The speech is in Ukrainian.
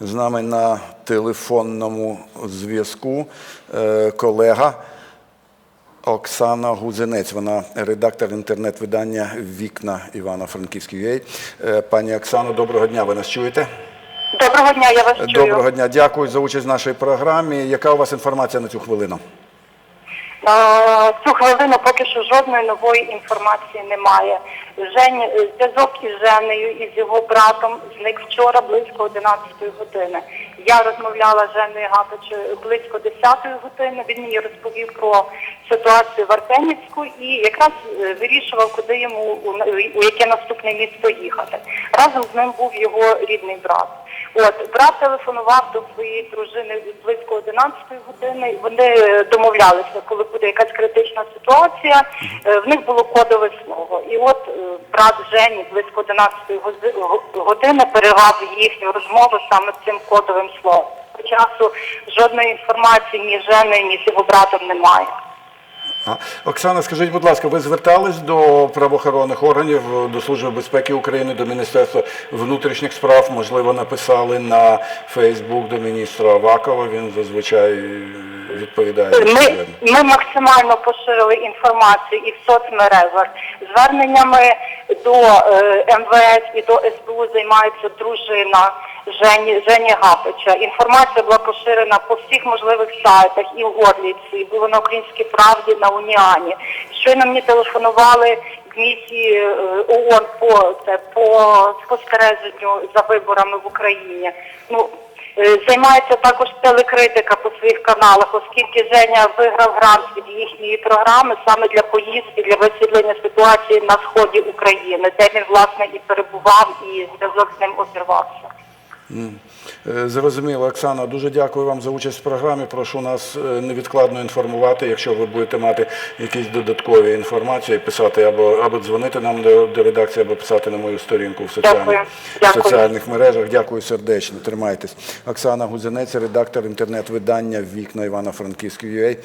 З нами на телефонному зв'язку е, колега Оксана Гузинець. Вона редактор інтернет-видання Вікна Івана Франківський. Е, Пані Оксано, доброго дня. Ви нас чуєте? Доброго дня, я вас чую. Доброго дня, дякую за участь в нашій програмі. Яка у вас інформація на цю хвилину? Цю хвилину поки що жодної нової інформації немає. Жень, е, зв'язок із Женею і з його братом зник вчора близько 11 години. Я розмовляла з Женою Гапичем близько 10 години. Він мені розповів про ситуацію в Артемівську і якраз е, вирішував, куди йому у яке наступне місто їхати. Разом з ним був його рідний брат. От брат телефонував до своєї дружини близько 11 години. Вони е, домовлялися, коли буде якась критична ситуація. Е, В них було кодове слово. І от е, брат Жені близько 11 години перервав їхню розмову саме цим кодовим словом. По часу жодної інформації ні з Женою, ні з його братом немає. Оксана, скажіть, будь ласка, ви звертались до правоохоронних органів, до Служби безпеки України, до Міністерства внутрішніх справ, можливо, написали на Фейсбук до міністра Авакова, він зазвичай відповідає. Ми, ми максимально поширили інформацію і в соцмережах. Зверненнями до е, МВС і до СБУ займається дружина Жені, Жені Гапича. Інформація була поширена по всіх можливих сайтах і в Горліці, і було на Українській правді, на Уніані. Щойно мені телефонували в місії е, ООН по, це, по спостереженню за виборами в Україні. Ну, Е, Займається також телекритика по своїх каналах, оскільки Женя виграв грант від їхньої програми саме для поїздки, для висвітлення ситуації на сході України, де він власне і перебував, і зв'язок з ним обірвався. Е, Зрозуміло, Оксана, дуже дякую вам за участь в програмі. Прошу нас е, невідкладно інформувати, якщо ви будете мати якісь додаткові інформації, писати або, або дзвонити нам до, до редакції, або писати на мою сторінку в соціальних, Дякую. в соціальних мережах. Дякую сердечно. Тримайтесь. Оксана Гузинець, редактор інтернет-видання Вікна Івано-Франківської UA.